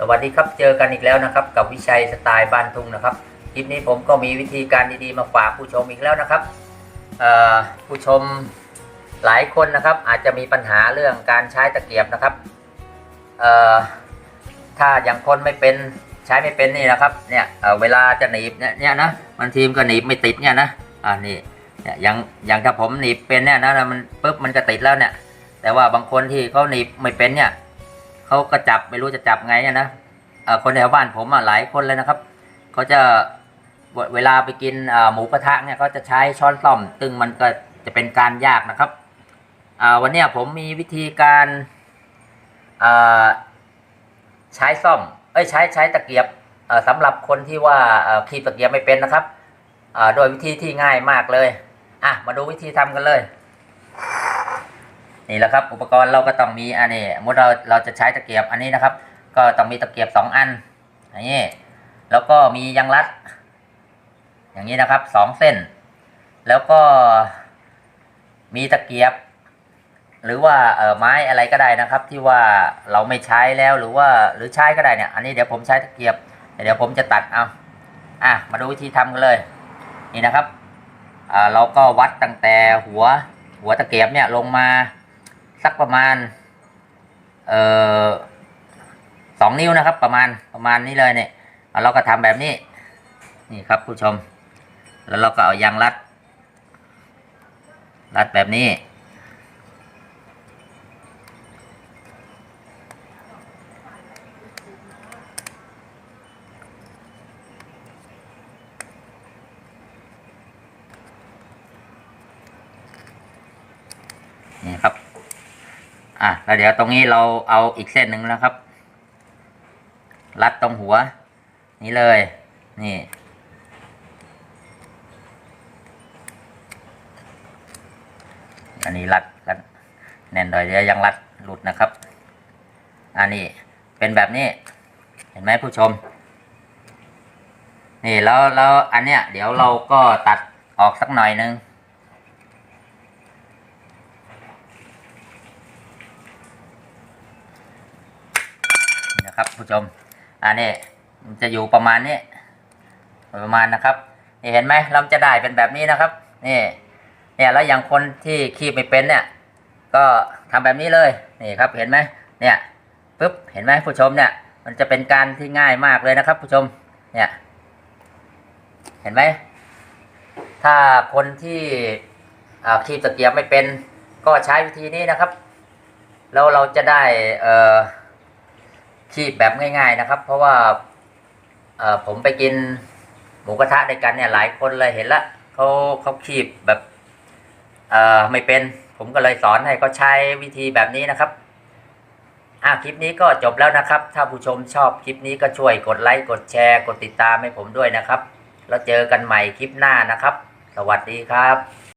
สวัสดีครับเจอกันอีกแล้วนะครับ กับวิชัยสไตล์บ้านทุ่งนะครับคลิปนี้ผมก็มีวิธีการดีๆมาฝากผู้ชมอีกแล้วนะครับผู้ชมหลายคนนะครับ อาจจะมีปัญหาเรื่องการใช้ตะเกียบนะครับถ้าอย่างคนไม่เป็นใช้ไม่เป็นนี่นะครับเนี่ยเเวลาจะหนีบเนี่ยนี่ยนทีมก็หนีบไม่ติดเนี่ยนะอ่านี่เนี่ยอย่างอย่างถ้าผมหนีบเป็นเนี่ยนะมันปุ๊บมันก็ติดแล้วเนี่ยแต่ว่าบางคนที่เขาหนีบไม่เป็นเนี่ย เขาก็จับไม่รู้จะจับไงเนี่ยนะคนแถวบ้านผมอะหลายคนเลยนะครับเขาจะเวลาไปกินหมูกระทะเนี่ยเขาจะใช้ช้อนซ่อมซึ่งมันก็จะเป็นการยากนะครับวันนี้ผมมีวิธีการใช้ซ่อมเอ้ยใช้ใช้ตะเกียบสำหรับคนที่ว่าคีบตะเกียบไม่เป็นนะครับโดยวิธีที่ง่ายมากเลยอะมาดูวิธีทำกันเลย นี่แหละครับ อุปกรณ์เราก็ต้องมีอันนี้สมมติเราเราจะใช้ตะเกียบอันนี้นะครับ ก็ต้องมีตะเกียบสองอันอย่างนี้แล้วก็มียางรัด อย่างนี้นะครับสองเส้น แล้วก็มีตะเกียบ หรือว่าเออไม้อะไรก็ได้นะครับ ที่ว่าเราไม่ใช้แล้วหรือว่าหรือใช้ก็ได้เนี่ย อันนี้เดี๋ยวผมใช้ตะเกียบ เดี๋ยวผมจะตัดเอาอะมาดูวิธีทำกันเลย นี่นะครับอ่าเราก็วัดตั้งแต่หัวหัวตะเกียบเนี่ยลงมา สักประมาณ เอ่อสองนิ้วนะครับ ประมาณประมาณนี้เลยเนี่ยเราก็ทำแบบนี้ นี่ครับผู้ชม แล้วเราก็เอายางรัด รัดแบบนี้นี่ครับ อะแล้วเดี๋ยวตรงนี้เราเอาอีกเส้นหนึ่งนะครับ รัดตรงหัว นี่เลย นี่ อันนี้รัดรัดแน่นหน่อยเดี๋ยวยังรัดหลุดนะครับ อันนี้เป็นแบบนี้ เห็นไหมผู้ชม นี่แล้วแล้วอันเนี้ย เดี๋ยวเราก็ตัดออกสักหน่อยนึง นะครับผู้ชมอันนี้มันจะอยู่ประมาณนี้ประมาณนะครับนี่เห็นไหมเราจะได้เป็นแบบนี้นะครับนี่เนี่ยแล้วอย่างคนที่คีบไม่เป็นเนี่ย ก็ทำแบบนี้เลยนี่ครับเห็นไหมเนี่ยปุ๊บเห็นไหมผู้ชมเนี่ย มันจะเป็นการที่ง่ายมากเลยนะครับผู้ชมเนี่ยเห็นไหมถ้าคนที่คีบตะเกียบไม่เป็น ก็ใช้วิธีนี้นะครับ แล้วเราจะได้เอ่อ คีบแบบง่าย ๆนะครับ เพราะว่าผมไปกินหมูกระทะด้วยกันเนี่ยหลายคนเลยเห็นละเขาเขาคีบแบบไม่เป็น ผมก็เลยสอนให้เขาใช้วิธีแบบนี้นะครับอะคลิปนี้ก็จบแล้วนะครับ ถ้าผู้ชมชอบคลิปนี้ก็ช่วยกดไลค์กดแชร์ กดติดตามให้ผมด้วยนะครับ แล้วเจอกันใหม่คลิปหน้านะครับ สวัสดีครับ